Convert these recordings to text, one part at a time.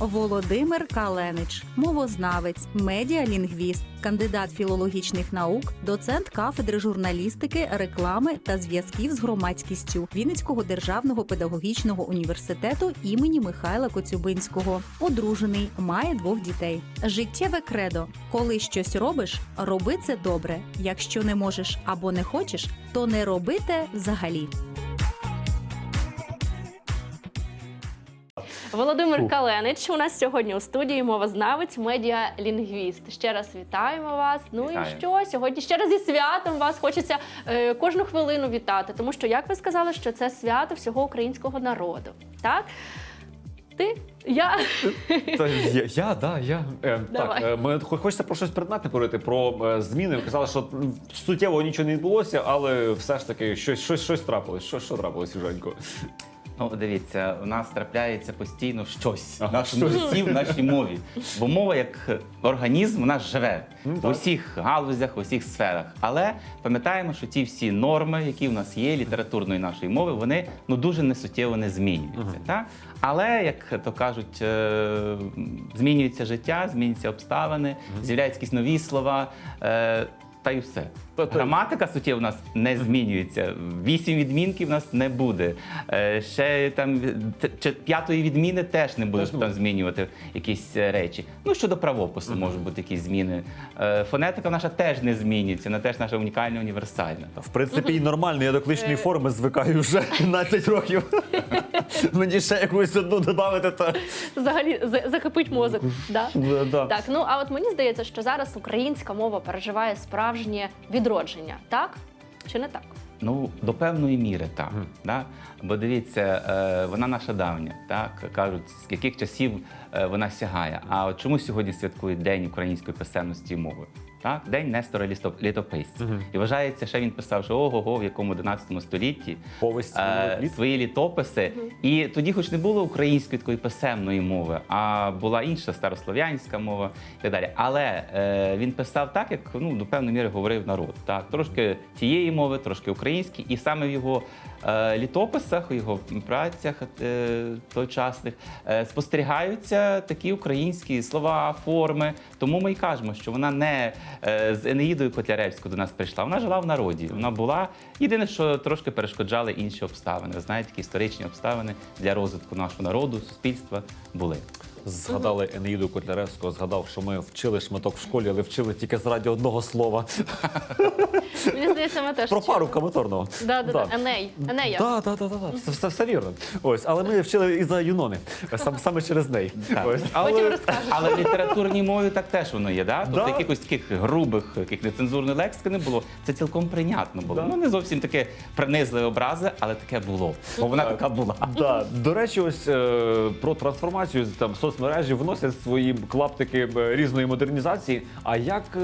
Володимир Каленич, мовознавець, медіалінгвіст, кандидат філологічних наук, доцент кафедри журналістики, реклами та зв'язків з громадськістю Вінницького державного педагогічного університету імені Михайла Коцюбинського. Одружений, має двох дітей. Життєве кредо: коли щось робиш, роби це добре. Якщо не можеш або не хочеш, то не роби те взагалі. Володимир. Каленич у нас сьогодні у студії мовознавець, медіалінгвіст. Ще раз вітаємо вас. Ну Вітаю. і що сьогодні ще раз зі святом вас хочеться е, кожну хвилину вітати, тому що як ви сказали, що це свято всього українського народу. Так? Ти? Я? Та я, я, да, я. Е, так, е, ми хо- хочеться про щось предметне говорити, про е, зміни. Ви казали, що суттєво нічого не відбулося, але все ж таки щось, щось, щось трапилось. Що, що трапилось, Юженько? Ну, дивіться, у нас трапляється постійно щось в нашому житті, в нашій мові. Бо мова як організм у нас живе Ну, в усіх галузях, в усіх сферах. Але пам'ятаємо, що ті всі норми, які в нас є, літературної нашої мови, вони ну дуже несуттєво не змінюються. Так? Але, як то кажуть, е, змінюється життя, змінюються обставини, з'являються якісь нові слова. е, Та й все. Та- та- Граматика суттєво у нас не змінюється. Вісім відмінків у нас не буде. Е, Ще там чи- п'ятої відміни теж не буде, щоб там змінювати якісь е, речі. Ну щодо правопису можуть бути якісь зміни. Е, Фонетика наша теж не змінюється, вона теж наша унікальна, універсальна. В принципі, і нормально, я до кличної форми звикаю вже 15 років. Мені ще якусь одну додати, та Взагалі за- закипить мозок. Так, ну а от мені здається, що зараз українська мова переживає справжнє відродження, так? Чи не так? Ну, до певної міри так. Mm. Да? Бо дивіться, е, вона наша давня, так кажуть, з яких часів е, вона сягає. А от чому сьогодні святкують День української писемності і мови? Так, День Нестора Літописця. Мгм. І вважається, що він писав, що ого-го, в якому 11 столітті повість е, літ. свої літописи. І тоді, хоч не було української такої писемної мови, а була інша старослов'янська мова і так далі. Але е, він писав так, як ну до певної міри говорив народ. Так, трошки тієї мови, трошки українські, і саме в його е, літописах, у його працях е, тогочасних е, спостерігаються такі українські слова, форми. Тому ми й кажемо, що вона не е, з Енеїдою Котляревською до нас прийшла. Вона жила в народі. Вона була єдине, що трошки перешкоджали інші обставини. Ви знаєте, такі історичні обставини для розвитку нашого народу, суспільства були. Згадали Енеїду Котляревського, згадав, що ми вчили шматок в школі, але вчили тільки заради одного слова. Мені здається, ми теж Про пару каматорного. Да, да, да. Еней. Енея. Так, так, так, так. Все, все, все вірно. Ось, але ми вчили і за Юнони. Сам, саме через неї. Так. Ось, Потім але... розкажеш. Але в літературній мові так теж воно є. Да? Тобто Да. якихось таких грубих, яких нецензурної лексики не було. Це цілком прийнятно було. Ну не зовсім таке принизливе образи, але таке було. Бо вона така була. Да. До речі, ось е, про трансформацію там соцмережі вносять свої клаптики е, різної модернізації. А як е,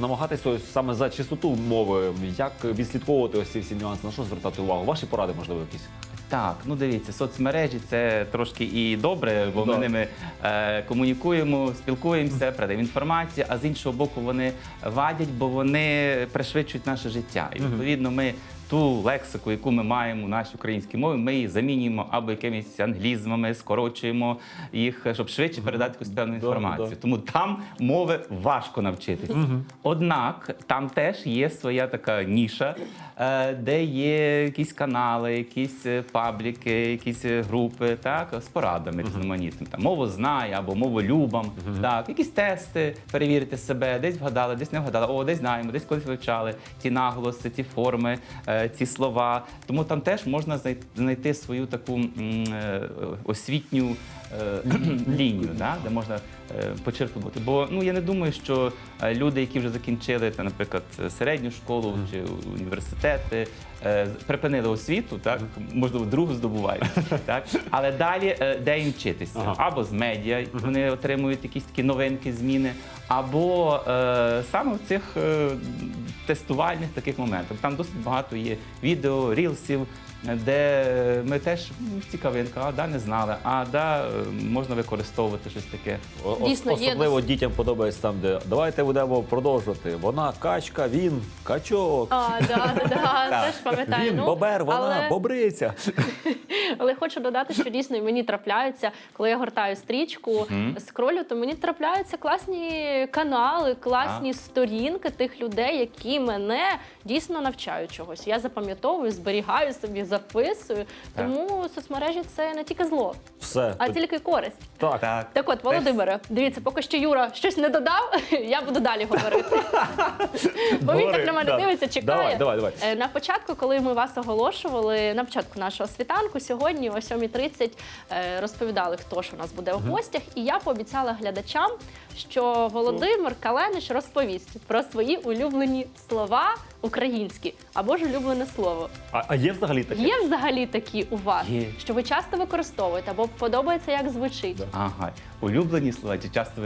намагатися ось саме за чистоту мови, як відслідковувати ось ці всі нюанси, на що звертати увагу? Ваші поради, можливо, якісь? Так, ну дивіться, соцмережі це трошки і добре, бо ми ними е, комунікуємо, спілкуємося, передаємо інформацію, а з іншого боку, вони вадять, бо вони пришвидшують наше життя. І відповідно ми. Ту лексику, яку ми маємо в нашій українській мові, ми її замінюємо або якимись англізмами, скорочуємо їх, щоб швидше передати якусь певну інформацію. Тому там мови важко навчитися. Однак там теж є своя така ніша, е, де є якісь канали, якісь е, пабліки, якісь е, групи, так, з порадами різноманітними. Там мову знає або мову любам, так, якісь тести перевірити себе, десь вгадали, десь не вгадали. О, десь знаємо, десь колись вивчали ці наголоси, ці форми, ці слова. Тому там теж можна знайти свою таку е, освітню е, лінію, да, де можна е, почерпнути. Бо ну я не думаю, що е, люди, які вже закінчили, та, наприклад, середню школу чи університети, е, припинили освіту, так можливо, другу здобувають, так. Але далі е, де їм вчитися? Або з медіа вони отримують якісь такі новинки, зміни, або е, саме в цих е, тестувальних таких моментах. Там досить багато є відео, рілсів, де ми теж м, цікавинка, а да, не знали, а да, е, можна використовувати щось таке. О- Дійсно, є Особливо дітям подобається там, де давайте будемо продовжувати. Вона качка, він качок. А, да, да, да, теж пам'ятаю. Він Ну, бобер, вона але- бобриця. Але хочу додати, що дійсно і мені трапляються, коли я гортаю стрічку, скролю, то мені трапляються класні канали, класні сторінки тих людей, які мене дійсно навчають чогось. Я запам'ятовую, зберігаю собі, записую. Так. Тому соцмережі це не тільки зло, Все. а тільки користь. Так. Так, Так от, Володимире, дивіться, поки що Юра щось не додав, я буду далі говорити. Бо він так на мене дивиться, чекає. Давай, давай, давай. Е, На початку, коли ми вас оголошували, на початку нашого світанку, сьогодні о 7.30 е, розповідали, хто ж у нас буде в гостях. І я пообіцяла глядачам, що Володимир Каленич розповість про свої улюблені слова українські або ж улюблене слово. А, а є взагалі таке? Є взагалі такі у вас, Є. що ви часто використовуєте або подобається, як звучить? Ага, улюблені слова чи часто?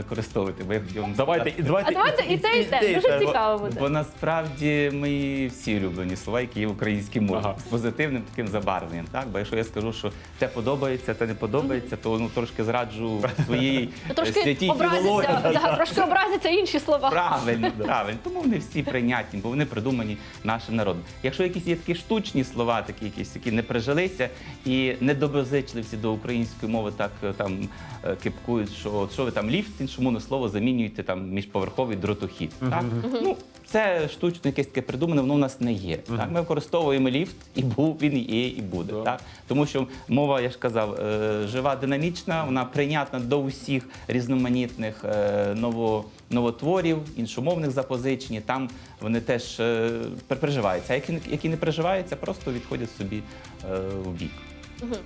Бо я хотів вам Давайте, сказати. давайте. А давайте і те, і те. Дуже цікаво буде. Бо насправді мої всі улюблені слова, які є в українській мові, Ага. з позитивним таким забарвленням. Так? Бо якщо я скажу, що те подобається, те не подобається, то ну, трошки зраджу своїй Ну, е, Трошки святій філології. да, трошки образяться інші слова. Правильно, правильно. Тому вони всі прийнятні, бо вони придумані нашим народом. Якщо якісь є такі штучні слова, такі якісь, які не прижилися і недоброзичливці до української мови, так е, там е, кипкують, що от що ви там ліфт, іншому на слово замінюєте там міжповерховий дротохід. Так? Ну, це штучно якесь таке придумане, воно в нас не є. Так? Ми використовуємо ліфт, і був, він є, і буде. Так? Тому що мова, я ж казав, е, жива, динамічна, вона прийнятна до усіх різноманітних е, ново, новотворів, іншомовних запозичень. Там вони теж е, переживаються. А які, не- які не переживаються, просто відходять собі е, в бік.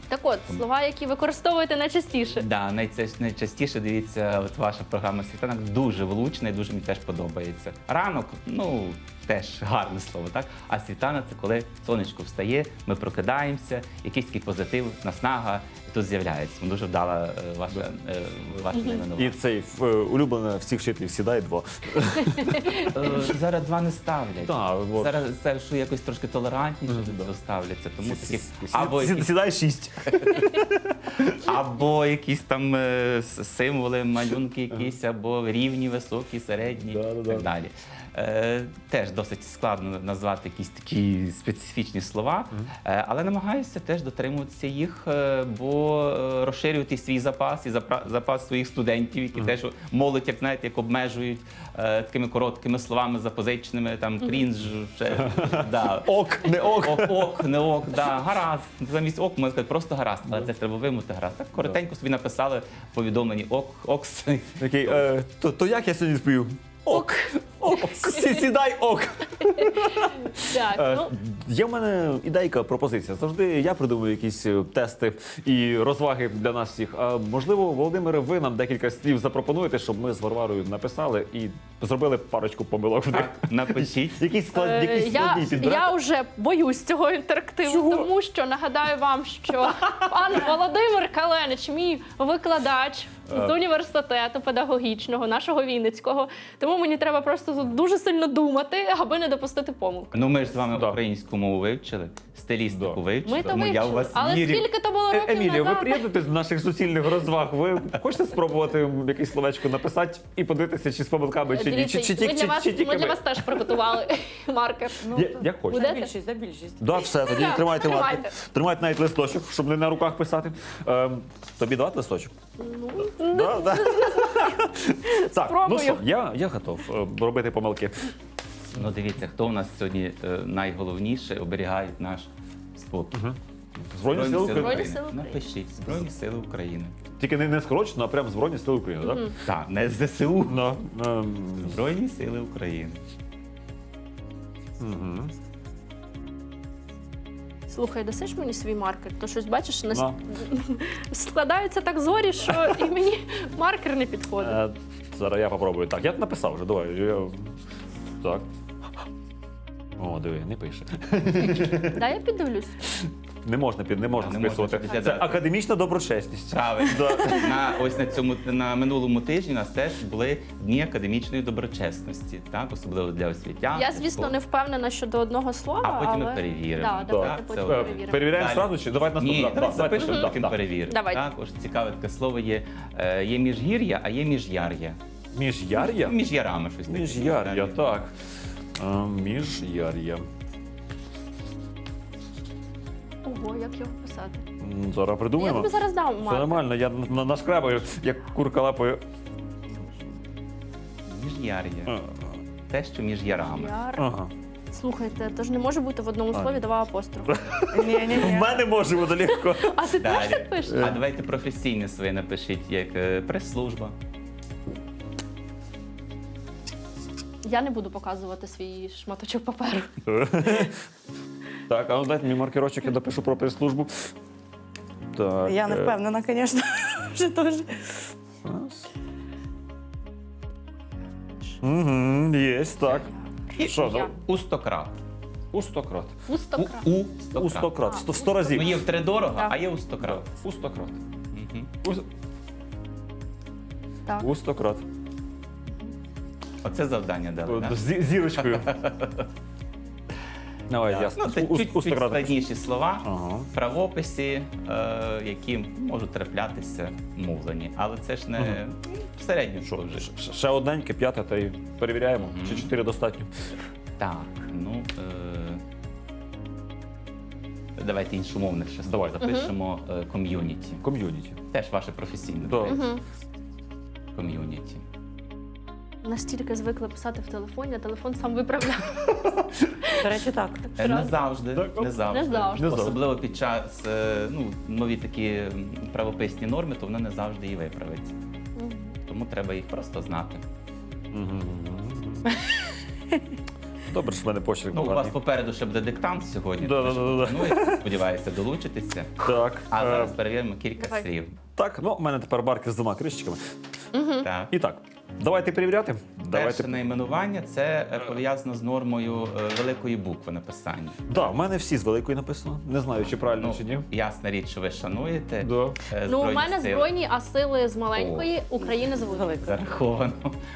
Так от, слова, які використовуєте найчастіше. Да, найча- найчастіше дивіться, от ваша програма світанок дуже влучна і дуже мені теж подобається. Ранок, ну теж гарне слово, так? А світанок це коли сонечко встає, ми прокидаємося, якийсь такий позитив, наснага тут з'являється. Дуже вдала е, ваша, е, І цей е, улюблене всіх вчителів сідає два. Е, Зараз два не ставлять. Так, от. Зараз це що якось трошки толерантніше до цього ставляться. Тому такі або Сі- якісь Сідай шість. Або якісь там е, с- символи, малюнки якісь, або рівні, високі, середні і так далі. Е, теж досить складно назвати якісь такі специфічні слова, е, але намагаюся теж дотримуватися їх, е, бо е, розширювати свій запас і запра- запас своїх студентів, які теж молодь, як знаєте, як обмежують е, такими короткими словами, запозиченими, там крінж, ще, да. Ок, не ок. Ок, ок, не ок, да, гаразд. Замість ок можна сказати просто гаразд, але це треба вимути гаразд. Так коротенько собі написали в повідомленні ок, окс. Такий, е, то, то як я сьогодні спів? Ок. Ок. Сі- Сідай ок. Так, Е, ну, Є в мене ідейка, пропозиція. Завжди я придумую якісь е, тести і розваги для нас всіх. А можливо, Володимире, ви нам декілька слів запропонуєте, щоб ми з Варварою написали і зробили парочку помилок в них. Напишіть. Якісь склад, е, якісь я, складні підбирати. я вже боюсь цього інтерактиву, Чого? тому що нагадаю вам, що пан Володимир Каленич, мій викладач Е. з університету педагогічного, нашого Вінницького. Тому мені треба просто тут дуже сильно думати, аби не допустити помилку. Ну ми ж з вами Да. українську мову вивчили, стилістику Да. вивчили. Ми то тому я вивчили, у вас але вірю. скільки то було Е, років Емілія, ви назад? приєднуєтесь до наших суцільних розваг. Ви хочете спробувати якесь словечко написати і подивитися, чи з помилками, чи ні? Дивіться, Чи, чи, ми, чи, для чи, вас, чи тільки ми для вас теж приготували маркер. Ну, Я- Як хочете. Буде? За більшість, за більшість. Да, все, тоді Так, тримайте маркер. тримайте. Тримайте навіть листочок, щоб не на руках писати. Ем, тобі давати листочок? Ну, да, да. Так, ну Спробую. що, я, я готов е, робити помилки. Ну дивіться, хто у нас сьогодні е, найголовніше оберігає наш спокій. Збройні сили України. Збройні Сили України. Напишіть Збройні Сили України. Тільки не, не скорочено, а прям Збройні Сили України, так? Так, не ЗСУ. Да. Ем, Збройні Сили України. мгм. Слухай, дасиш мені свій маркер? То щось бачиш, не Да. складаються так зорі, що і мені маркер не підходить. Е, Зараз я попробую. Так, я написав вже, давай. Я... Так. О, диви, не пише. Дай я піддивлюсь. Не можна під не можна Не можна списувати. Це академічна доброчесність. Правильно. На ось на цьому на минулому тижні у нас теж були дні академічної доброчесності, так особливо для освітян. Я, звісно, не впевнена щодо одного слова, А потім ми але... перевіримо. Да, давайте Так, потім це перевіримо. Перевіряємо Далі. зразу чи давайте. Ні, давайте, запишемо, да, потім да. перевіримо. Давайте. Так, цікаве таке слово є. Е, Є міжгір'я, а є міжяр'я. Міжяр'я? Між ярами щось таке. Міжяр'я, так. Міжяр'я. Ого, як його писати? Зараз Я придумаємо. тобі зараз дам маркер. нормально, я на- на- нашкрабаю, як курка лапою. Міжяр'я. Е, Те, що між ярами. Яр. Ага. Слухайте, то ж не може бути в одному А, слові ні. два апострофи. В мене може бути легко. А ти теж Далі. так пишеш? А давайте професійне своє напишіть, як е, прес-служба. Я не буду показувати свій шматочок паперу. Так, а ну дайте мені маркерочок, я допишу про прес-службу. Так. Я не е, впевнена, звісно. Вже теж. раз. Угу, є, так. Що, Я. да? У стократ. у стократ. У, у У стократ. Сто, у сто разів. Ну є втридорога, Так. а є у стократ. У стократ. Мгм. У- Так. У стократ. Оце завдання дали. так? З зірочкою. Давай, Так. ясно. Ну, це чуть, чуть складніші слова Ага. в правописі, е, які можуть траплятися в мовленні. Але це ж не Ага. в середньому Що, вже. ш- ще одненьке, п'яте, та й перевіряємо. Мгм. Чи чотири достатньо? Так, ну. Е... Давайте іншомовних ще Давай. запишемо е, ком'юніті. Ком'юніті. Теж ваше професійне. Да. Ком'юніті. Настільки звикли писати в телефоні, а телефон сам виправляв. До речі, так. Е, Не завжди, Так, не завжди. Не завжди. Не завжди. Особливо під час е, ну, нові такі правописні норми, то вони не завжди її виправить. Тому треба їх просто знати. Добре, що в мене почерк Ну, у вас поганий. попереду ще буде диктант сьогодні. Да, тому що да, да. плануєте, Сподіваюся, долучитися. Так. А е, зараз перевіримо кілька Давай. слів. Так, ну, у мене тепер барки з двома кришечками. Так. І так, давайте перевіряти. Перше Давайте. найменування це е, пов'язано з нормою е, великої букви написання. Да, в мене всі з великої написано. Не знаю, чи правильно, Ну, чи ні. ясна річ, що ви шануєте. Да. е, Ну, у Збройні мене Сили. збройні, а сили з маленької України з великої. Зараховано.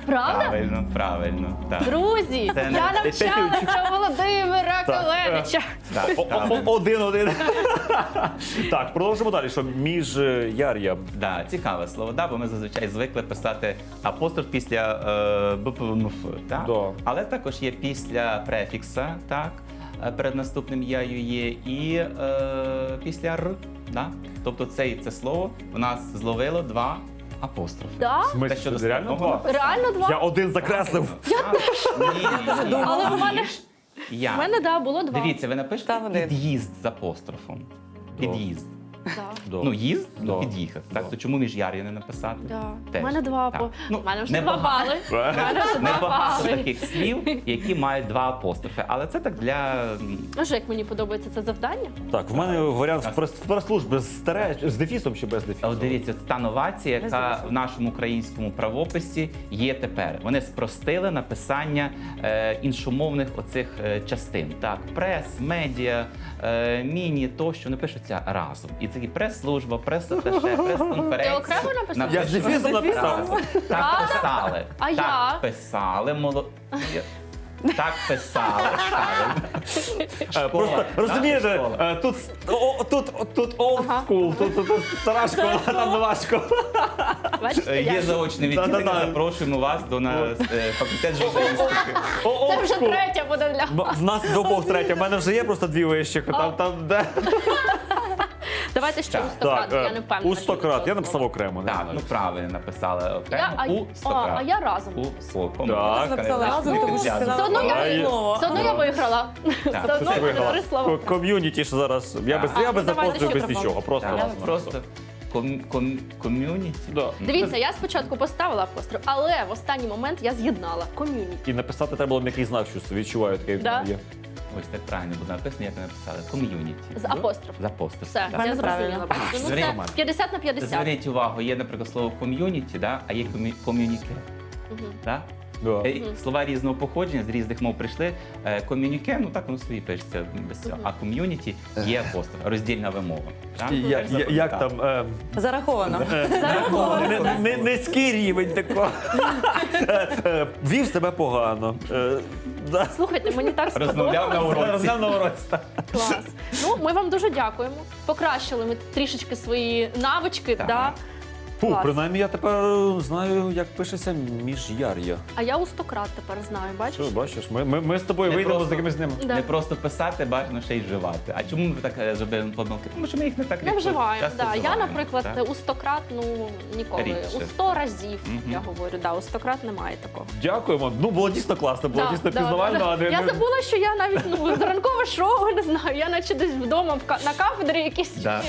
Правда? Правильно, правильно. Так. Друзі, Це не- я навчалася у Володимира Каледича. Так, О- так. о- о- Один-один. Так, продовжимо далі, що між е, яр'я. Да, цікаве слово, да, бо ми зазвичай звикли писати апостроф після е, БПВМФ, так? Да. але також є після префікса, так, е, перед наступним яю є, і е, після р. Да? Тобто це, це слово в нас зловило два апострофи. Да? В смислі, Те, що це реально достатньо два? Реально два? Я один закреслив. Ні, ні. Але в мене- Я. У мене да, було два. Дивіться, ви напишете під'їзд з апострофом. Під'їзд. Да. Ну, їзд, Да. під'їхати. Так, Да. то чому між яр'я не написати? Да. Теж. У мене два Так. по. Ну, У мене вже два багато. бали. У мене вже два Небагато бали. таких слів, які мають два апострофи. Але це так для м, Може, як мені подобається це завдання? Так, в мене варіант в прес- в прес-службі з старе з дефісом чи без дефісу? От дивіться, та новація, яка в нашому українському правописі є тепер. Вони спростили написання е, іншомовних оцих е, частин. Так, прес, медіа, е, міні, тощо вони пишуться разом. І це і прес-служба, прес-аташе, прес-конференція. Ти окремо написав? Я з написав. Так писали. А так писали моло... Так писали. Е, Просто розумієте, е, тут о, тут тут old school, тут, тут, тут стара школа, там нова школа. Бачите, Е, Є як? заочне відділення, Да-да-да. запрошуємо вас до на е, факультет журналістики. О, Це old вже school. третя буде для М- В нас двох третя. В мене вже є просто дві вищих. Там, там, де. Давайте ще у стократ, Так, я не е, впевнена. у що стократ. Я написав окремо. не Так, знаю. ну правильно написали окремо. А, у а, а я разом. У о. Так. Написала разом, тому що Все сказала одно я, слово. все одно я виграла. Все одно Виграла. три слова. Ко- Ком'юніті ж зараз. Я без, А, я без ну, давайте без нічого. Просто. Так, разом. просто ком, ком, ком'юніті. Да. Дивіться, я спочатку поставила апостроф, але в останній момент я з'єднала ком'юніті. І написати треба було м'який знак, що відчуваю таке. Да. є. Ось так правильно буде написано, як ви написали. Ком'юніті. З апостроф. З апостроф. Все, так. я Правильно, зрозуміла. Ну це 50 на 50. Зверніть увагу, є, наприклад, слово ком'юніті, да? а є ком'юніке. Да? Да. Е, Слова різного походження з різних мов прийшли. Е, Ком'юніке, ну так воно собі пишеться без цього. А ком'юніті є апостроф, роздільна вимова. Так? Я- я- Як там е, Зараховано. не- не- низький рівень такого. Е, е, Вів себе погано. Е, да. Слухайте, мені так Розмовляв на сподобалося. уроці. Розмовляв на уроці. так. Клас. Ну, ми вам дуже дякуємо. Покращили ми трішечки свої навички. Так. Да? Фу, Клас. принаймні я тепер е, знаю, як пишеться міжяр'я. А я устократ тепер знаю, бачиш? Що, бачиш, ми, ми, ми з тобою Не вийдемо просто- з такими з ними. Да. Не просто писати, бажано ще й вживати. А чому ми так е, зробили помилки? Тому що ми їх не так Не легко вживаємо. часто Да. Я, вживаємо, наприклад, так? у стократ ну ніколи. Рідше. У сто разів Мгм. я говорю. Да, у стократ немає такого. Дякуємо. Ну, було дійсно класно, було Да, дійсно да, пізнавально. да. а не- Я не- забула, що я навіть ну ранкове шоу не знаю. Я наче десь вдома в ка- на кафедрі якісь Да.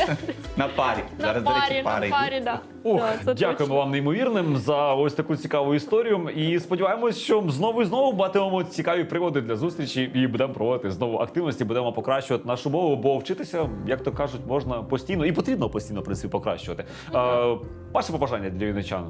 На парі. на Зараз, до парі, речі, пари на йдуть. парі, да. Ух, Да, дякуємо точно. вам неймовірним за ось таку цікаву історію. І сподіваємось, що знову і знову матимемо цікаві приводи для зустрічі і будемо проводити знову активності, будемо покращувати нашу мову, бо вчитися, як то кажуть, можна постійно і потрібно постійно в принципі покращувати. Е, ваше побажання для вінничан.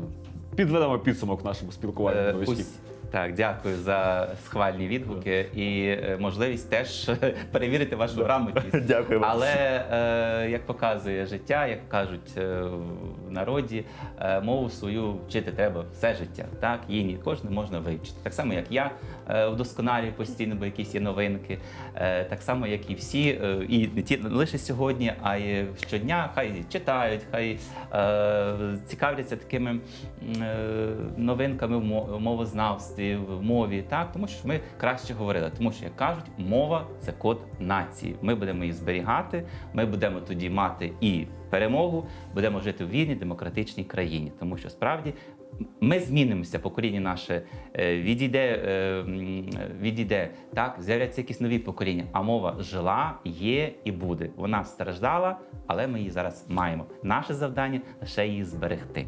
Підведемо підсумок нашому спілкуванню. Е, новичків. Так, дякую за схвальні відгуки і е, можливість теж перевірити вашу грамотність. Дякую вам. Але е, як показує життя, як кажуть е, в народі, е, мову свою вчити треба все життя. Так, її не кожне можна вивчити. Так само, як я е, вдосконалюю постійно, бо якісь є новинки. Е, так само, як і всі, е, і не ті не лише сьогодні, а й щодня, хай читають, хай е, цікавляться такими новинками в мовознавстві, в мові, так тому що ми краще говорили. Тому що як кажуть, мова це код нації. Ми будемо її зберігати. Ми будемо тоді мати і перемогу, будемо жити в вільній демократичній країні, тому що справді. Ми змінимося, покоління наше е, відійде, е, відійде, так, з'являться якісь нові покоління. А мова жила, є і буде. Вона страждала, але ми її зараз маємо. Наше завдання лише її зберегти.